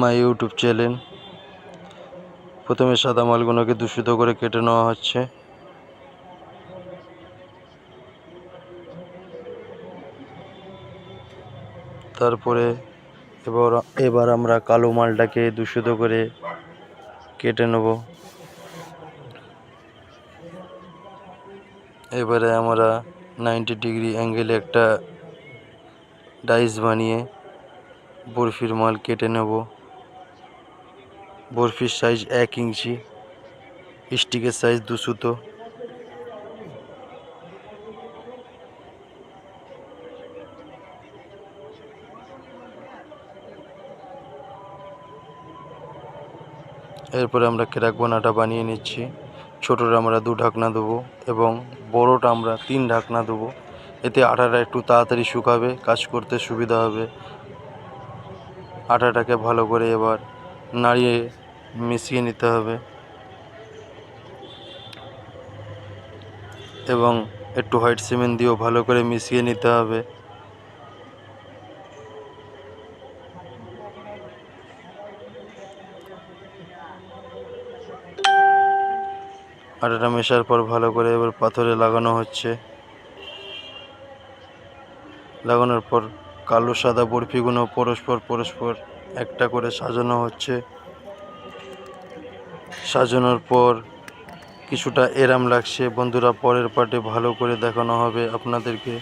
My YouTube channel. প্রথমে সাদা মালগুলোকে দূষিত করে কেটে নেওয়া হচ্ছে। তারপরে এবার এবার আমরা কালো মালটাকে দূষিত করে কেটে নেব। এবারে আমরা নাইনটি ডিগ্রি অ্যাঙ্গেলে একটা ডাইস বানিয়ে বরফির মাল কেটে নেব। বরফির সাইজ এক ইঞ্চি স্টিকের সাইজ দুশোতো এরপরে আমরা ক্র্যাক বোনাটা বানিয়ে নিচ্ছি। ছোটোটা আমরা দু ঢাকনা দেবো এবং বড়োটা আমরা তিন ঢাকনা দেবো। এতে আটাটা একটু তাড়াতাড়ি শুকাবে, কাজ করতে সুবিধা হবে। আটাটাকে ভালো করে এবার নাড়িয়ে মিশিয়ে নিতে হবে। এবং একটু হোয়াইট সিমেন্ট দিয়েও ভালো করে মিশিয়ে নিতে হবে। আটাটা মেশার পর ভালো করে এবার পাথরে লাগানো হচ্ছে। লাগানোর পর কালো, সাদা বরফিগুলো পরস্পর পরস্পর একটা করে সাজানো হচ্ছে। সাজানোর পর কিছুটা এরাম লাগছে। বন্ধুরা, পরের পার্টে ভালো করে দেখানো হবে আপনাদেরকে।